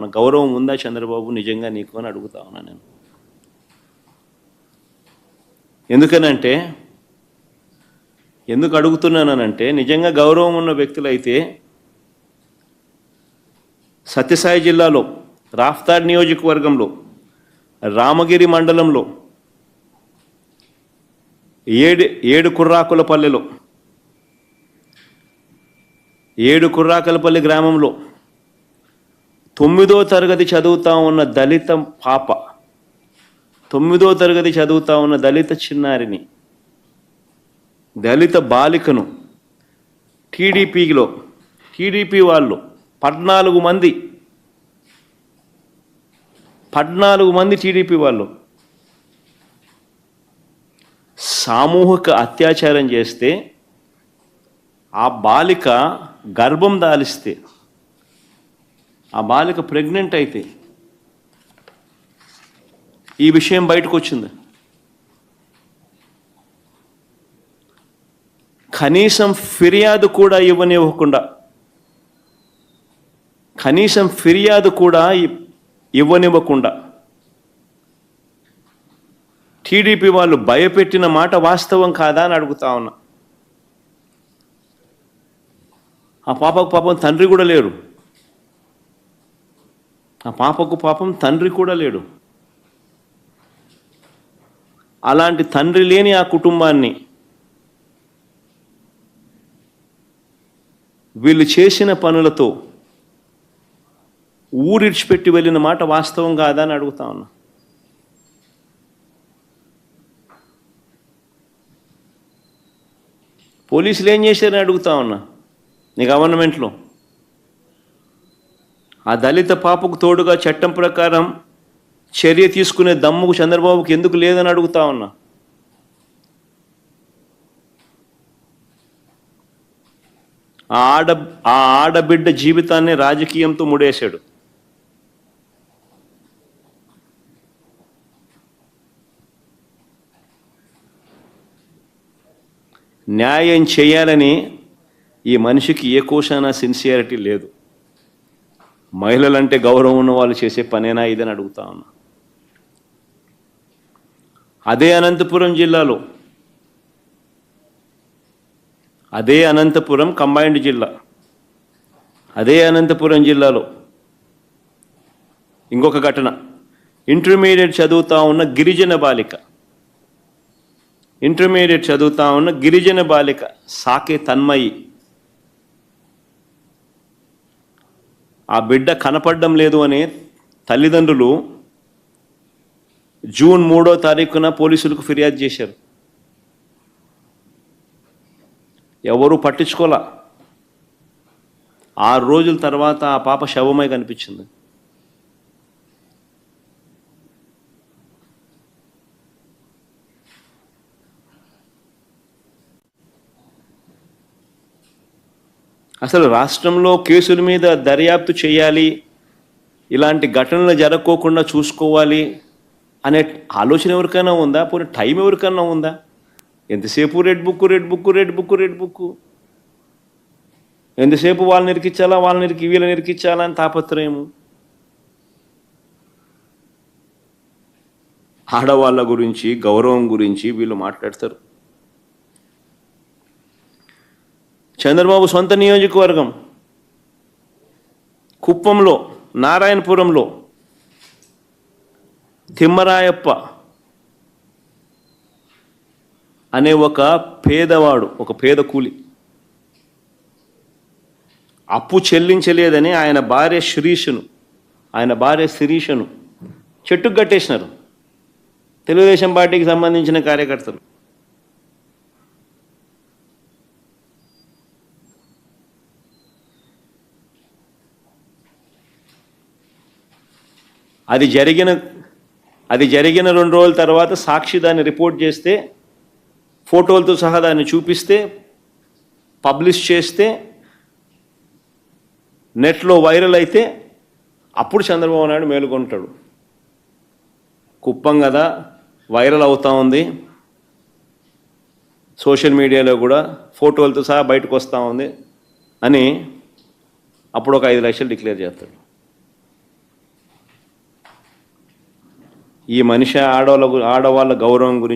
మన గౌరవం ఉందా చంద్రబాబు? నిజంగా నీకు అని అడుగుతా ఉన్నా నేను. ఎందుకనంటే ఎందుకు అడుగుతున్నానంటే నిజంగా గౌరవం ఉన్న వ్యక్తులైతే సత్యసాయి జిల్లాలో రాఫ్తాడ్ నియోజకవర్గంలో రామగిరి మండలంలో ఏడు ఏడు కుర్రాకులపల్లెలో ఏడు కుర్రాకులపల్లి గ్రామంలో తొమ్మిదో తరగతి చదువుతా ఉన్న దళిత పాప తొమ్మిదో తరగతి చదువుతా ఉన్న దళిత చిన్నారిని దళిత బాలికను టీడీపీలో టీడీపీ వాళ్ళు పద్నాలుగు మంది పద్నాలుగు మంది టీడీపీ వాళ్ళు సామూహిక అత్యాచారం చేస్తే ఆ బాలిక గర్భం దాలిస్తే ఆ బాలిక ప్రెగ్నెంట్ అయితే ఈ విషయం బయటకు వచ్చింది కనీసం ఫిర్యాదు కూడా ఇవ్వనివ్వకుండా కనీసం ఫిర్యాదు కూడా ఇవ్వనివ్వకుండా టీడీపీ వాళ్ళు భయపెట్టిన మాట వాస్తవం కాదా అని అడుగుతా ఉన్నా. ఆ పాపకు పాపం తండ్రి కూడా లేరు. ఆ పాపకు పాపం తండ్రి కూడా లేడు. అలాంటి తండ్రి లేని ఆ కుటుంబాన్ని వీళ్ళు చేసిన పనులతో ఊరిడిచిపెట్టి వెళ్ళిన మాట వాస్తవం కాదా అని అడుగుతా ఉన్నా. పోలీసులు ఏం చేశారని అడుగుతా ఉన్నా. నీ గవర్నమెంట్లో ఆ దళిత పాపకు తోడుగా చట్టం ప్రకారం చర్య తీసుకునే దమ్ముకు చంద్రబాబుకి ఎందుకు లేదని అడుగుతా ఉన్నా. ఆ ఆడ ఆ ఆడబిడ్డ జీవితాన్ని రాజకీయంతో ముడేశాడు. న్యాయం చేయాలని ఈ మనిషికి ఏ కోశానా సిన్సియారిటీ లేదు. మహిళలంటే గౌరవం ఉన్న వాళ్ళు చేసే పనేనా ఇదని అడుగుతా ఉన్నా. అదే అనంతపురం జిల్లాలో అదే అనంతపురం కంబైన్డ్ జిల్లా అదే అనంతపురం జిల్లాలో ఇంకొక ఘటన. ఇంటర్మీడియట్ చదువుతా ఉన్న గిరిజన బాలిక ఇంటర్మీడియట్ చదువుతా ఉన్న గిరిజన బాలిక సాకే తన్మయి ఆ బిడ్డ కనపడడం లేదు అని తల్లిదండ్రులు జూన్ మూడో తారీఖున పోలీసులకు ఫిర్యాదు చేశారు. ఎవరూ పట్టించుకోలే. ఆరు రోజుల తర్వాత ఆ పాప శవమై కనిపించింది. అసలు రాష్ట్రంలో కేసుల మీద దర్యాప్తు చేయాలి ఇలాంటి ఘటనలు జరగకోకుండా చూసుకోవాలి అనే ఆలోచన ఎవరికైనా ఉందా? పోనీ టైం ఎవరికైనా ఉందా? ఎంతసేపు red book red book red book red book? ఎంతసేపు వాళ్ళని ఇరికిచ్చాలా వాళ్ళని ఇరికి వీళ్ళని ఇరికిచ్చాలా అని తాపత్రయము ఆడవాళ్ళ గురించి గౌరవం గురించి వీళ్ళు మాట్లాడతారు. చంద్రబాబు సొంత నియోజకవర్గం. కుప్పంలో నారాయణపురంలో తిమ్మరాయప్ప అనే ఒక పేదవాడు ఒక పేద కూలి. అప్పు చెల్లించలేదని ఆయన భార్య శిరీషను ఆయన భార్య శిరీషను చెట్టుకు కట్టేసినారు. తెలుగుదేశం పార్టీకి సంబంధించిన కార్యకర్తలు. అది జరిగిన అది జరిగిన రెండు రోజుల తర్వాత సాక్షి దాన్ని రిపోర్ట్ చేస్తే ఫోటోలతో సహా దాన్ని చూపిస్తే పబ్లిష్ చేస్తే నెట్లో వైరల్ అయితే అప్పుడు చంద్రబాబు నాయుడు మేలుకొంటాడు. కుప్పం కదా వైరల్ అవుతా ఉంది. సోషల్ మీడియాలో కూడా ఫోటోలతో సహా బయటకు వస్తూ ఉంది అని అప్పుడు ఒక ఐదు లక్షలు డిక్లేర్ చేస్తాడు. ఈ మనిషి ఆడవాళ్ళ గు- ఆడవాళ్ళ గౌరవం గురించి